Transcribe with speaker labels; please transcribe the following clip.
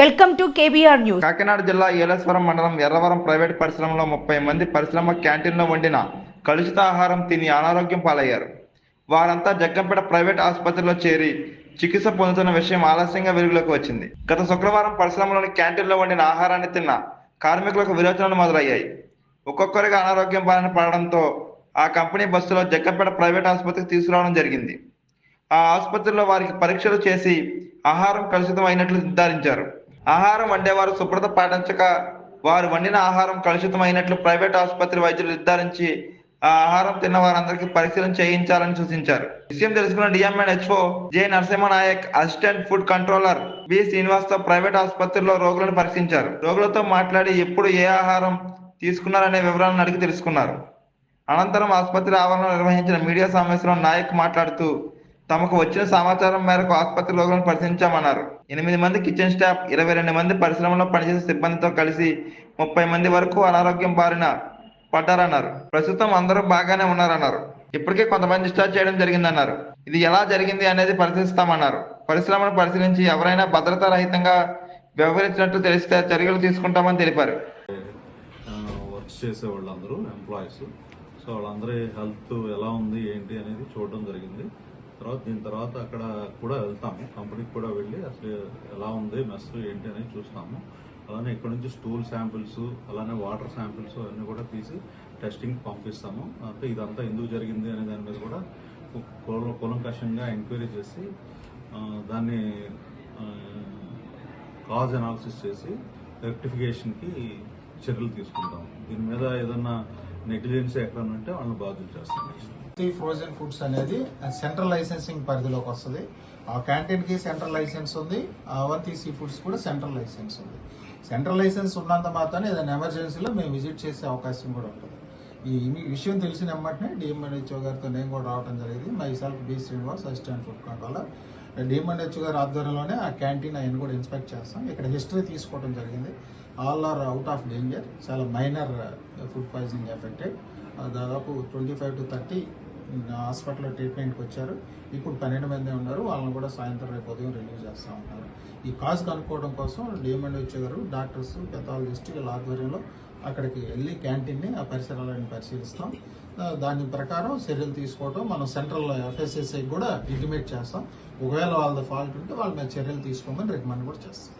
Speaker 1: Welcome to KBR news.
Speaker 2: Kakinada జిల్లా ఏలేశ్వరం మండలం Erravaram private పరిశ్రమలో ముప్పై మంది పరిశ్రమ క్యాంటీన్లో వండిన కలుషిత ఆహారం తిని అనారోగ్యం పాలయ్యారు. వారంతా జగ్గంపేట ప్రైవేట్ ఆసుపత్రిలో చేరి చికిత్స పొందుతున్న విషయం ఆలస్యంగా వెలుగులోకి వచ్చింది. గత శుక్రవారం పరిశ్రమలోని క్యాంటీన్లో వండిన ఆహారాన్ని తిన్న కార్మికులకు విరోచనలు మొదలయ్యాయి. ఒక్కొక్కరిగా అనారోగ్యం బారిన పడడంతో ఆ కంపెనీ బస్సులో జగ్గంపేట ప్రైవేట్ ఆసుపత్రికి తీసుకురావడం జరిగింది. ఆ ఆసుపత్రిలో వారికి పరీక్షలు చేసి ఆహారం కలుషితం అయినట్లు నిర్ధారించారు. ఆహారం వండేవారు శుభ్రత పాటించక వారు వండిన ఆహారం కలుషితం అయినట్లు ప్రైవేట్ ఆసుపత్రి వైద్యులు నిర్ధారించి ఆ ఆహారం తిన్న వారందరికీ పరిశీలన చేయించాలని సూచించారు. విషయం తెలుసుకున్న DMN HO J Narasimha Naik assistant food controller B Srinivasarao private ఆసుపత్రిలో రోగులను పరీక్షించారు. రోగులతో మాట్లాడి ఎప్పుడు ఏ ఆహారం తీసుకున్నారనే వివరాలను అడిగి తెలుసుకున్నారు. అనంతరం ఆసుపత్రి ఆవరణలో నిర్వహించిన మీడియా సమావేశంలో నాయక్ మాట్లాడుతూ తమకు వచ్చిన సమాచారం మేరకు ఆసుపత్రి రోగులను పరిశీలించామన్నారు. ఎనిమిది మంది కిచెన్ స్టాఫ్ ఇరవై రెండు మంది పరిశ్రమలో పనిచేసే సిబ్బందితో కలిసి ముప్పై మంది వరకు అనారోగ్యం బారిన పడ్డారన్నారు. ప్రస్తుతం అందరూ బాగానే ఉన్నారన్నారు. ఇప్పటికే కొంతమంది డిశ్చార్జ్ చేయడం జరిగిందన్నారు. ఇది ఎలా జరిగింది అనేది పరిశీలిస్తామన్నారు. పరిశ్రమను పరిశీలించి ఎవరైనా భద్రతా రహితంగా వ్యవహరించినట్లు తెలిస్తే చర్యలు తీసుకుంటామని తెలిపారు.
Speaker 3: చేసే వాళ్ళందరూ ఎంప్లాయీస్. సో వాళ్ళందరి హెల్త్ ఎలా ఉంది ఏంటి అనేది చూడడం జరిగింది. తర్వాత దీని తర్వాత అక్కడ కూడా వెళ్తాము. కంపెనీకి కూడా వెళ్ళి అసలు ఎలా ఉంది మెస్ ఏంటి అనేది చూస్తాము. అలానే ఇక్కడ నుంచి స్టూల్ శాంపిల్స్ అలానే వాటర్ శాంపిల్స్ అన్నీ కూడా తీసి టెస్టింగ్ పంపిస్తాము. అంటే ఇదంతా ఎందుకు జరిగింది అనే దాని మీద కూడా కూల- కూలంకషంగా ఎంక్వైరీ చేసి దాన్ని కాజ్ అనాలిసిస్ చేసి రెక్టిఫికేషన్కి చర్యలు తీసుకుంటాం దీని మీద ఏదన్నా నెగ్లిజెన్సీ ఎక్కడ ఉంటే వాళ్ళని బాధ్యులు చేస్తాం
Speaker 4: ఫ్రోజన్ ఫుడ్స్ అనేది సెంట్రల్ లైసెన్సింగ్ పరిధిలోకి వస్తుంది. ఆ క్యాంటీన్కి సెంట్రల్ లైసెన్స్ ఉంది. అవంతి సీ ఫుడ్స్ కూడా సెంట్రల్ లైసెన్స్ ఉంది. సెంట్రల్ లైసెన్స్ ఉన్నంత మాత్రమే ఏదైనా ఎమర్జెన్సీలో మేము విజిట్ చేసే అవకాశం కూడా ఉంటుంది. ఈ విషయం తెలిసిన వెంటనే డిఎంఎన్హెచ్ఓ గారితో నేను కూడా రావడం జరిగింది. Myself B Srinivas assistant food controller. DMNHO గారి ఆధ్వర్యంలోనే ఆ క్యాంటీన్ ఆయన కూడా ఇన్స్పెక్ట్ చేస్తాం. ఇక్కడ హిస్టరీ తీసుకోవడం జరిగింది. All are out of danger. చాలా మైనర్ ఫుడ్ పాయిజనింగ్ ఎఫెక్టెడ్. దాదాపు ట్వంటీ ఫైవ్ టు థర్టీ హాస్పిటల్లో ట్రీట్మెంట్కి వచ్చారు. ఇప్పుడు పన్నెండు మంది ఉన్నారు. వాళ్ళని కూడా సాయంత్రం రేపు ఉదయం రిలీవ్ చేస్తూ ఉన్నారు. ఈ కాజ్ కనుక్కోవడం కోసం డిఎంఎన్హెచ్ఓ గారు డాక్టర్స్ పెథాలజిస్ట్ వీళ్ళ ఆధ్వర్యంలో అక్కడికి వెళ్ళి క్యాంటీన్ని ఆ పరిసరాలను పరిశీలిస్తాం. దాని ప్రకారం చర్యలు తీసుకోవటం మనం సెంట్రల్ ఎఫ్ఎస్ఎస్ఐ కూడా ఇంటిమేట్ చేస్తాం. ఒకవేళ వాళ్ళ ఫాల్ట్ ఉంటే వాళ్ళ మీద చర్యలు తీసుకోమని రికమెండ్ కూడా చేస్తాం.